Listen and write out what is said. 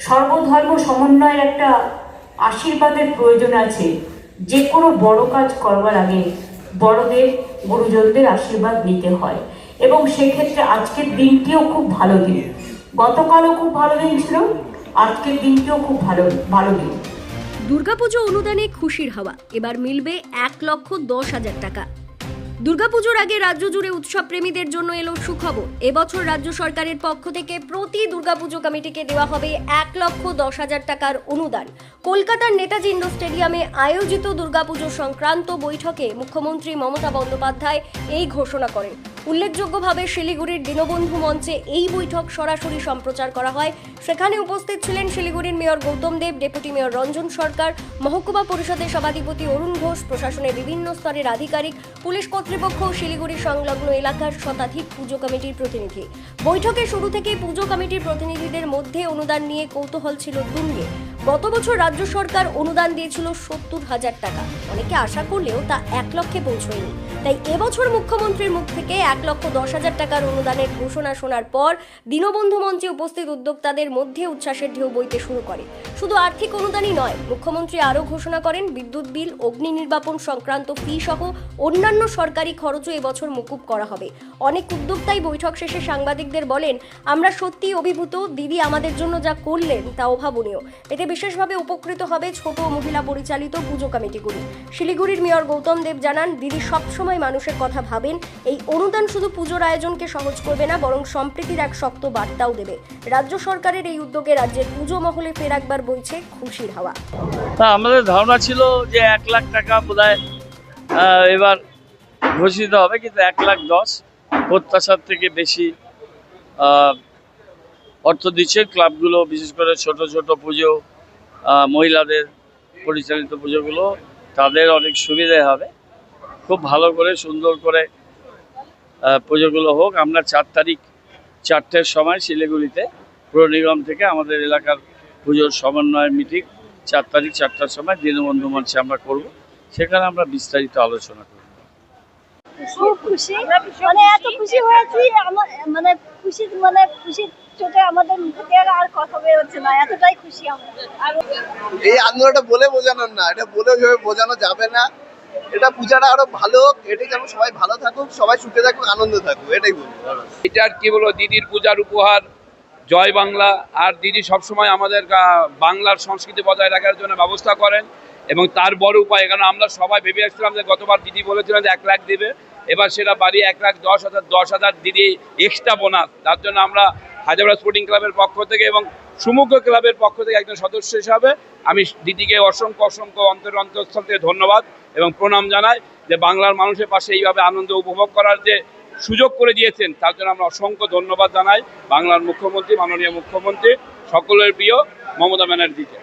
সর্বধর্ম সমন্বয়ের একটা আশীর্বাদের প্রয়োজন আছে। যে কোনো বড় কাজ করবার আগে বড়দের, গুরুজনদের আশীর্বাদ নিতে হয়। এবং সেক্ষেত্রে আজকের দিনটিও খুব ভালো দিন। গতকালও খুব ভালো দিন ছিল, আজকের দিনটিও খুব ভালো ভালো দিন। দুর্গাপুজো অনুদানে খুশির হাওয়া। এবার মিলবে এক লক্ষ দশ হাজার টাকা। দুর্গাপুজোর আগে রাজ্য জুড়ে উৎসব প্রেমীদের জন্য এলো সুখবর। এবছর রাজ্য সরকারের পক্ষ থেকে প্রতি দুর্গাপুজো কমিটিকে দেওয়া হবে এক লক্ষ দশ হাজার টাকার অনুদান। কলকাতার নেতাজি ইন্ডোর স্টেডিয়ামে আয়োজিত দুর্গাপুজো সংক্রান্ত বৈঠকে মুখ্যমন্ত্রী মমতা বন্দ্যোপাধ্যায় এই ঘোষণা করেন। উল্লেখযোগ্যভাবে শিলিগুড়ির দীনবন্ধু মঞ্চে এই বৈঠক সরাসরি সম্প্রচার করা হয়। সেখানে উপস্থিত ছিলেন শিলিগুড়ির mayor Goutam Deb, deputy mayor Ranjan Sarkar, মহকুমা পরিষদের সভাধিপতি অরুণ ঘোষ, প্রশাসনের বিভিন্ন স্তরের আধিকারিক, পুলিশ কর্তৃপক্ষ ও শিলিগুড়ি সংলগ্ন এলাকার শতাধিক পুজো কমিটির প্রতিনিধি। বৈঠকে শুরু থেকেই পুজো কমিটির প্রতিনিধিদের মধ্যে অনুদান নিয়ে কৌতূহল ছিল তুঙ্গে গত বছর রাজ্য সরকার অনুদান দিয়েছিল সত্তর হাজার টাকা। অনেকে আশা করলেও তা এক লক্ষে পৌঁছয়নি। তাই এবছর মুখ্যমন্ত্রীর মুখ থেকে এক লক্ষ দশ হাজার টাকার অনুদানের ঘোষণা শোনার পর দীনবন্ধু মঞ্চে উপস্থিত উদ্যোক্তাদের মধ্যে উচ্ছ্বাসের ঢেউ বইতে শুরু করে। শুধু আর্থিক অনুদানই নয়, মুখ্যমন্ত্রী আরও ঘোষণা করেন, বিদ্যুৎ বিল, অগ্নি নির্বাপন সংক্রান্ত ফি সহ অন্যান্য সরকারি খরচও এবছর মুকুব করা হবে। অনেক উদ্যোক্তাই বৈঠক শেষে সাংবাদিকদের বলেন, আমরা সত্যিই অভিভূত, দিদি আমাদের জন্য যা করলেন তা অভাবনীয়। এতে বিশেষভাবে উপকৃত হবে ছোট মহিলা পরিচালিত পুজো কমিটিগুলি। শিলিগুড়ির মেয়র গৌতম দেব জানান, দিদি সবসময় মানুষের কথা ভাবেন, এই অনুদান শুধু পুজোর আয়োজনকে সহজ করবে না, বরং সম্প্রীতির এক শক্ত বার্তাও দেবে। রাজ্য সরকারের এই উদ্যোগে রাজ্যের পুজো মহলে ফের একবার বইছে খুশির হাওয়া। আমাদের ধারণা ছিল যে এক লাখ টাকা বোধ এবার ঘোষিত হবে, কিন্তু এক লাখ দশ প্রত্যাশার থেকে বেশি অর্থ দিচ্ছে ক্লাবগুলো, বিশেষ করে ছোট ছোট পুজো মহিলাদের পরিচালিত পুজোগুলো, তাদের অনেক সুবিধে হবে। খুব ভালো করে, সুন্দর করে পুজোগুলো হোক আমরা চার তারিখ চারটের সময় শিলিগুড়িতে পুর নিগম থেকে আমাদের এলাকার পুজোর সমন্বয় মিটিং চার তারিখ চারটার সময় দীনবন্ধু মঞ্চে আমরা করব। সেখানে আমরা বিস্তারিত আলোচনা করব। খুব খুশি। মানে এত খুশি হয়েছি মানে খুশি মানে খুশি চোটে আমাদের মুখে দিয়ে আর কথা বেরোচ্ছে না এতটাই খুশি আমরা। এই আন্দোলনটা বলে বোঝানোর না এটা বলে বোঝানো যাবে না। এটা পূজাটা আরও ভালো হোক, এটাই যেন সবাই ভালো থাকুক, সবাই সুখে থাকুক, আনন্দ থাকুক, এটাই বলব। এটার কি বলব, দিদির পূজার উপহার, জয় বাংলা, আর দিদি সবসময় আমাদের বাংলার সংস্কৃতি বজায় রাখার জন্য ব্যবস্থা করেন, এবং তার বড় উপায়, কারণ আমরা সবাই ভেবে আসছিলাম যে গতবার দিদি বলেছিলেন যে এক লাখ দেবে, এবার সেটা বাড়িয়ে এক লাখ দশ হাজার দশ হাজার দিদি এক্সট্রা বোনাস, তার জন্য আমরা হায়দ্রাবাদ স্পোর্টিং ক্লাবের পক্ষ থেকে এবং সুমুখ ক্লাবের পক্ষ থেকে একজন সদস্য হিসাবে আমি দিদিকে অসংখ্য অসংখ্য অন্তর অন্তঃস্থল থেকে ধন্যবাদ এবং প্রণাম জানাই যে বাংলার মানুষের পাশে এইভাবে আনন্দ উপভোগ করার যে সুযোগ করে দিয়েছেন, তার জন্য আমরা অসংখ্য ধন্যবাদ জানাই বাংলার মুখ্যমন্ত্রী, মাননীয় মুখ্যমন্ত্রী, সকলের প্রিয় মমতা ব্যানার্জিকে।